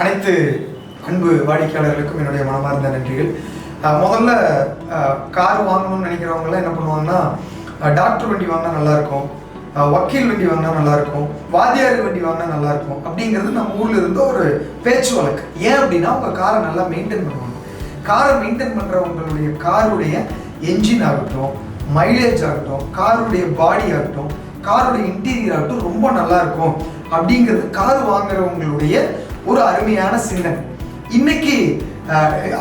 அனைத்து அன்பு வாடிக்கையாளர்களுக்கும் என்னுடைய மனமார்ந்த நன்றிகள். முதல்ல கார் வாங்கணும்னு நினைக்கிறவங்கலாம் என்ன பண்ணுவாங்கன்னா டாக்டர் வண்டி வாங்கினா நல்லாயிருக்கும். வக்கீல் வண்டி வாங்கினா நல்லாயிருக்கும். வாத்தியார் வண்டி வாங்கினா நல்லாயிருக்கும். அப்படிங்கிறது நம்ம ஊரில் இருந்த ஒரு பேச்சு வழக்கு. ஏன் அப்படின்னா உங்க காரை நல்லா மெயின்டைன் பண்ணுவாங்க. காரை மெயின்டைன் பண்ணுறவங்களுடைய காருடைய என்ஜின் ஆகட்டும் மைலேஜ் ஆகட்டும் காருடைய பாடி ஆகட்டும் காருடைய இன்டீரியர் ஆகட்டும் ரொம்ப நல்லாயிருக்கும். அப்படிங்கிறது கார் வாங்குறவங்களுடைய ஒரு அருமையான சின்னம் இன்னைக்கு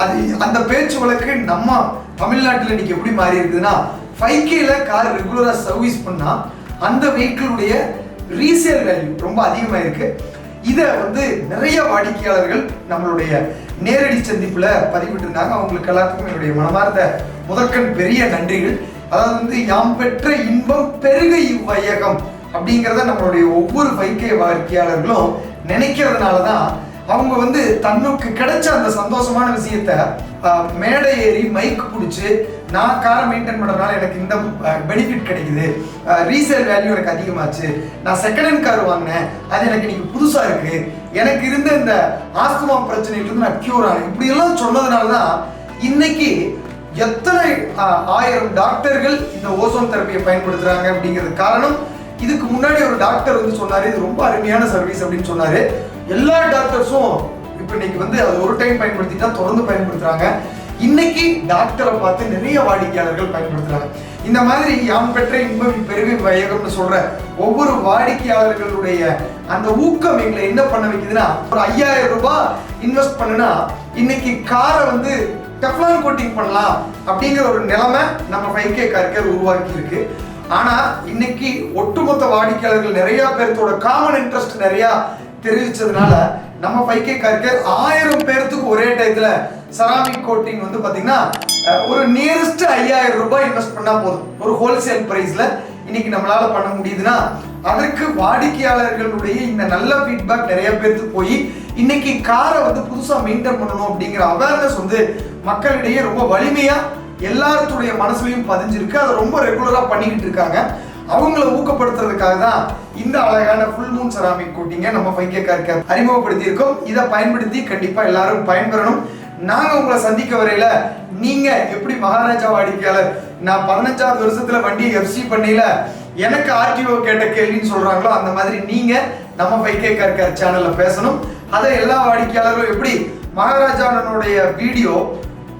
அது அந்த பேச்சு வழக்கு நம்ம தமிழ்நாட்டில் இன்னைக்கு எப்படி மாறி இருக்குதுன்னா ஃபைவ் கேல கார் ரெகுலராக சர்வீஸ் பண்ணால் அந்த வெஹிக்கிளுடைய ரீசேல் வேல்யூ ரொம்ப அதிகமாக இருக்குது இதை வந்து நிறைய வாடிக்கையாளர்கள் நம்மளுடைய நேரடி சந்திப்பில் பதிவிட்டிருந்தாங்க. அவங்களுக்கு எல்லாத்துக்கும் என்னுடைய மனமார்ந்த முதற்கண் பெரிய நன்றிகள். அதாவது வந்து யாம் பெற்ற இன்பம் பெருக இவ்வையகம். அப்படிங்கிறத நம்மளுடைய ஒவ்வொரு வைக்கை வாடிக்கையாளர்களும் நினைக்கிறதுனால தான் அவங்க வந்து தன்னுக்கு கிடைச்ச அந்த சந்தோஷமான விஷயத்த மேடை ஏறி மைக் பிடிச்சி நான் காரை மெயின்டைன் பண்ணுறதுனால எனக்கு இந்த பெனிஃபிட் கிடைக்குது. ரீசேல் வேல்யூ எனக்கு அதிகமாச்சு. நான் செகண்ட் ஹேண்ட் கார் வாங்கினேன். அது எனக்கு இன்னைக்கு புதுசாக இருக்குது எனக்கு இருந்த இந்த ஆஸ்துமா பிரச்சனையிலிருந்து நான் க்யூர் ஆனேன். இப்படியெல்லாம் சொன்னதுனால தான் இன்னைக்கு எத்தனை ஆயிரம் டாக்டர்கள் இந்த ஓசோன் தெரப்பியை பயன்படுத்துகிறாங்க அப்படிங்கிறது காரணம் இதுக்கு முன்னாடி ஒரு டாக்டர் வந்து சொன்னாரு இது ரொம்ப அருமையான சர்வீஸ் அப்படின்னு சொன்னாரு. எல்லா டாக்டர்ஸும் இப்போ இன்னைக்கு வந்து அது ஒரு டைம் பயன்படுத்திட்டா தொடர்ந்து பயன்படுத்துறாங்க. இன்னைக்கு டாக்டரை பார்த்து நிறைய வாடிக்கையாளர்கள் பயன்படுத்துறாங்க. இந்த மாதிரி யாம் பெற்ற இன்பம் பெருகு வயகம்னு சொல்ற ஒவ்வொரு வாடிக்கையாளர்களுடைய அந்த ஊக்கம் எங்களை என்ன பண்ண வைக்குதுன்னா ஒரு ஐயாயிரம் ரூபாய் இன்வெஸ்ட் பண்ணுனா இன்னைக்கு காரை வந்து டெஃப்லான் கோட்டிங் பண்ணலாம் அப்படிங்கிற ஒரு நிலைமை நம்ம ஃபைவ் கே கார்கேர் உருவாக்கி இருக்கு ஆனா இன்னைக்கு ஒட்டுமொத்த வாடிக்கையாளர்கள் நிறைய பேர்த்தோட காமன் இன்ட்ரெஸ்ட் நிறைய தெரிவிச்சதுனால நம்ம ஃபைவ் கார்கேர் ஆயிரம் பேர்த்துக்கு ஒரே டயத்துல செராமிக் கோட்டிங் வந்து பாத்தீங்கன்னா ஒரு நியரஸ்ட் ஐயாயிரம் ரூபாய் இன்வெஸ்ட் பண்ணா போதும். ஒரு ஹோல்சேல் பிரைஸ்ல இன்னைக்கு நம்மளால பண்ண முடியுதுன்னா அதற்கு வாடிக்கையாளர்களுடைய இந்த நல்ல ஃபீட்பேக் நிறைய பேருக்கு போய் இன்னைக்கு காரை வந்து புதுசா மெயின்டைன் பண்ணணும் அப்படிங்கிற அவேர்னஸ் வந்து மக்களிடையே ரொம்ப வலிமையா எல்லாத்துடைய மனசுலையும் பதிஞ்சிருக்கு. அதை ரொம்ப ரெகுலராக பண்ணிக்கிட்டு இருக்காங்க. அவங்கள ஊக்கப்படுத்துறதுக்காக தான் இந்த அழகான ஃபுல் மூன் செராமிக் கூட்டிங்க நம்ம ஃபைவ் கார்க்க அறிமுகப்படுத்தி இருக்கோம் இதை பயன்படுத்தி கண்டிப்பாக எல்லாரும் பயன்பெறணும். நாங்கள் உங்களை சந்திக்க வரையில நீங்க எப்படி மகாராஜா வாடிக்கையாளர் நான் பதினஞ்சாவது வருஷத்துல வண்டி எஃப்சி பண்ணையில் எனக்கு ஆர்டிஓ கேட்ட கேள்வின்னு சொல்றாங்களோ அந்த மாதிரி நீங்க நம்ம ஃபைவ் கே சேனல்ல பேசணும். அதை எல்லா வாடிக்கையாளர்களும் எப்படி மகாராஜானுடைய வீடியோ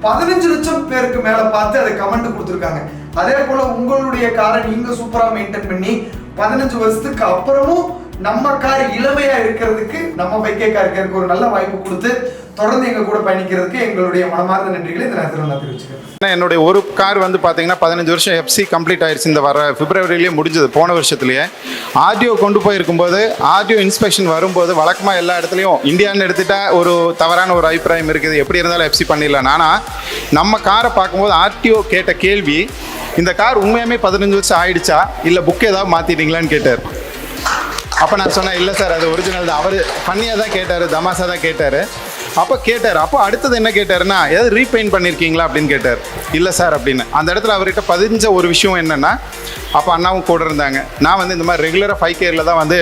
பதினஞ்சு லட்சம் பேருக்கு மேல பார்த்து அதை கமெண்ட் கொடுத்துருக்காங்க. அதே போல உங்களுடைய காரை நீங்க சூப்பரா மெயின்டைன் பண்ணி பதினஞ்சு வருஷத்துக்கு அப்புறமும் நம்ம கார் இளமையா இருக்கிறதுக்கு நம்ம பைக்கே காருக்கு ஒரு நல்ல வாய்ப்பு கொடுத்து தொடர்ந்து எங்க கூட பயணிக்கிறதுக்கு எங்களுடைய மனமார்ந்த நன்றிகளை இந்த நேரத்தில் நான் தெரிவிச்சுக்கிறேன். என்னுடைய ஒரு கார் வந்து பார்த்தீங்கன்னா பதினஞ்சு வருஷம் எஃப்சி கம்ப்ளீட் ஆயிடுச்சு இந்த வர பிப்ரவரியிலேயே முடிஞ்சது போன வருஷத்துலேயே. ஆர்டிஓ கொண்டு போயிருக்கும்போது ஆர்டிஓ இன்ஸ்பெக்ஷன் வரும்போது வழக்கமாக எல்லா இடத்துலையும் இந்தியான்னு எடுத்துட்டா ஒரு தவறான ஒரு அபிப்பிராயம் இருக்குது. எப்படி இருந்தாலும் எஃப்சி பண்ணிடலாம். ஆனால் நம்ம காரை பார்க்கும்போது ஆர்டிஓ கேட்ட கேள்வி இந்த கார் உண்மையாமே பதினஞ்சு வருஷம் ஆயிடுச்சா? இல்லை புக் ஏதாவது மாற்றிட்டீங்களான்னு கேட்டார். அப்போ நான் சொன்னேன் இல்லை சார் அது ஒரிஜினல் தான். அவர் பண்ணியாக தான் கேட்டார் தமாசா தான் கேட்டார். அப்போ கேட்டார். அப்போ அடுத்தது என்ன கேட்டாருன்னா ஏதாவது ரீபெயிண்ட் பண்ணியிருக்கீங்களா அப்படின்னு கேட்டார். இல்லை சார் அப்படின்னு. அந்த இடத்துல அவர்கிட்ட பதிஞ்ச ஒரு விஷயம் என்னென்னா அப்போ அண்ணாவும் கூட இருந்தாங்க. நான் வந்து இந்த மாதிரி ரெகுலராக ஃபைவ் கேரில் தான் வந்து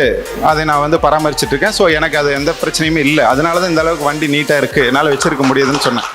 அதை நான் வந்து பராமரிச்சுட்டு இருக்கேன். ஸோ எனக்கு அது எந்த பிரச்சனையுமே இல்லை. அதனால தான் இந்த அளவுக்கு வண்டி நீட்டாக இருக்குது என்னால் வச்சுருக்க முடியுதுன்னு சொன்னேன்.